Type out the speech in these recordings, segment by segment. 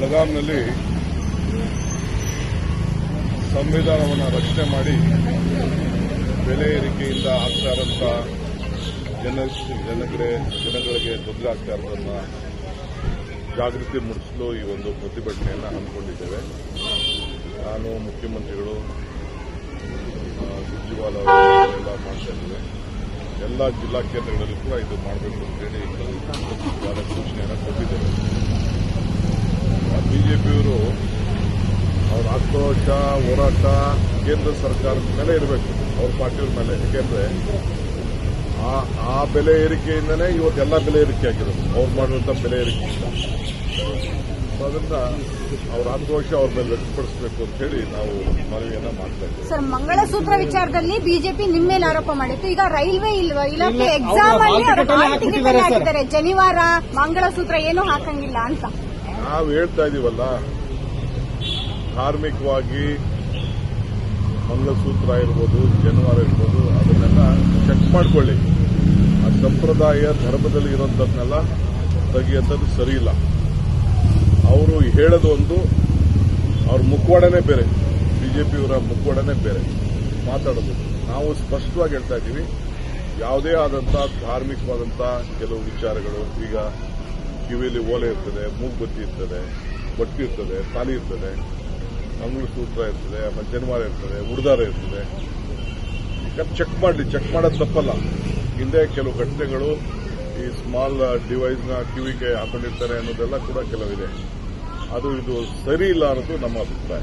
ಬೆಳಗಾಂನಲ್ಲಿ ಸಂವಿಧಾನವನ್ನು ರಕ್ಷಣೆ ಮಾಡಿ ಬೆಲೆ ಏರಿಕೆಯಿಂದ ಆಗ್ತಾ ಇರೋಂಥ ಜನ ಜನಗಳ ಜನಗಳಿಗೆ ತೊಂದರೆ ಆಗ್ತಾ ಇರೋದನ್ನ ಜಾಗೃತಿ ಮೂಡಿಸಲು ಈ ಒಂದು ಪ್ರತಿಭಟನೆಯನ್ನು ಹಮ್ಮಿಕೊಂಡಿದ್ದೇವೆ. ನಾನು, ಮುಖ್ಯಮಂತ್ರಿಗಳು ಕೇಜ್ರಿವಾಲ್ ಅವರು ಎಲ್ಲ ಎಲ್ಲ ಜಿಲ್ಲಾ ಕೇಂದ್ರಗಳಲ್ಲಿ ಕೂಡ ಇದು ಮಾಡಬೇಕು ಅಂತೇಳಿ ಬಿಜೆಪಿಯವರು ಅವ್ರ ಆಕ್ರೋಶ ಹೋರಾಟ ಕೇಂದ್ರ ಸರ್ಕಾರದ ಮೇಲೆ ಇರಬೇಕು. ಅವ್ರ ಪಾರ್ಟಿಯವ್ರ ಮೇಲೆ. ಯಾಕೆಂದ್ರೆ ಆ ಆ ಬೆಲೆ ಏರಿಕೆಯಿಂದನೇ ಇವತ್ತೆಲ್ಲ ಬೆಲೆ ಏರಿಕೆ ಆಗಿರೋದು. ಅವ್ರು ಮಾಡುವಂಥ ಬೆಲೆ ಏರಿಕೆ ಅದನ್ನ ಅವ್ರ ಆಕ್ರೋಶ ಅವ್ರ ಮೇಲೆ ವ್ಯಕ್ತಪಡಿಸಬೇಕು ಅಂತ ಹೇಳಿ ನಾವು ಮನವಿಯನ್ನ ಮಾಡ್ತಾ ಇದ್ದೇವೆ. ಸರ್ ಮಂಗಳಸೂತ್ರ ವಿಚಾರದಲ್ಲಿ ಬಿಜೆಪಿ ನಿಮ್ಮ ಮೇಲೆ ಆರೋಪ ಮಾಡಿತ್ತು. ಈಗ ರೈಲ್ವೆ ಇಲ್ವಾ ಇಲಾಖೆ ಎಕ್ಸಾಮ್ ಅಲ್ಲಿ ಶನಿವಾರ ಜನಿವಾರ ಮಂಗಳಸೂತ್ರ ಏನು ಹಾಕಂಗಿಲ್ಲ ಅಂತ. ನಾವು ಹೇಳ್ತಾ ಇದೀವಲ್ಲ ಧಾರ್ಮಿಕವಾಗಿ ಮಂಗಲಸೂತ್ರ ಇರ್ಬೋದು, ಜನವಾರ ಇರ್ಬೋದು, ಅದನ್ನೆಲ್ಲ ಚೆಕ್ ಮಾಡ್ಕೊಳ್ಳಿ. ಆ ಸಂಪ್ರದಾಯ, ಧರ್ಮದಲ್ಲಿ ಇರೋಂಥದ್ದನ್ನೆಲ್ಲ ತೆಗಿಯೋಂಥದ್ದು ಸರಿ ಇಲ್ಲ. ಅವರು ಹೇಳೋದೊಂದು ಅವ್ರ ಮುಖವಾಡನೇ ಬೇರೆ, ಬಿಜೆಪಿಯವರ ಮುಖವಾಡನೇ ಬೇರೆ, ಮಾತಾಡೋದು. ನಾವು ಸ್ಪಷ್ಟವಾಗಿ ಹೇಳ್ತಾ ಇದ್ದೀವಿ ಯಾವುದೇ ಆದಂಥ ಧಾರ್ಮಿಕವಾದಂಥ ಕೆಲವು ವಿಚಾರಗಳು ಈಗ ಕಿವಿಯಲ್ಲಿ ಓಲೆ ಇರ್ತದೆ, ಮೂಗ್ಬತ್ತಿ ಇರ್ತದೆ, ಬಟ್ಟಿ ಇರ್ತದೆ ತಾಲಿ ಇರ್ತದೆ ಮಂಗಳಸೂತ್ರ ಇರ್ತದೆ, ಆಮೇಲೆ ಜನ್ವಾರ ಇರ್ತದೆ, ಉಡ್ದಾರ ಇರ್ತದೆ. ಈಗ ಚೆಕ್ ಮಾಡಲಿ ಚೆಕ್ ಮಾಡೋದು ತಪ್ಪಲ್ಲ. ಹಿಂದೆ ಕೆಲವು ಘಟನೆಗಳು ಈ ಸ್ಮಾಲ್ ಡಿವೈಸ್ನ ಕಿವಿಗೆ ಹಾಕೊಂಡಿರ್ತಾರೆ ಅನ್ನೋದೆಲ್ಲ ಕೂಡ ಕೆಲವಿದೆ. ಅದು ಇದು ಸರಿ ಇಲ್ಲ ಅನ್ನೋದು ನಮ್ಮ ಅಭಿಪ್ರಾಯ.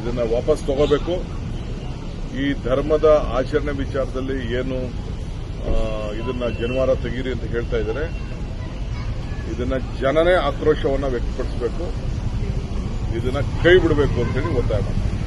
ಇದನ್ನ ವಾಪಸ್ ತಗೋಬೇಕು. ಈ ಧರ್ಮದ ಆಚರಣೆ ವಿಚಾರದಲ್ಲಿ ಏನು ಇದನ್ನ ಜನವಾರ ತೆಗೀರಿ ಅಂತ ಹೇಳ್ತಾ ಇದ್ದಾರೆ. ಇದನ್ನ ಜನನೇ ಆಕ್ರೋಶವನ್ನು ವ್ಯಕ್ತಪಡಿಸಬೇಕು. ಇದನ್ನ ಕೈ ಬಿಡಬೇಕು ಅಂತೇಳಿ ಒತ್ತಾಯ ಮಾಡ್ತಾರೆ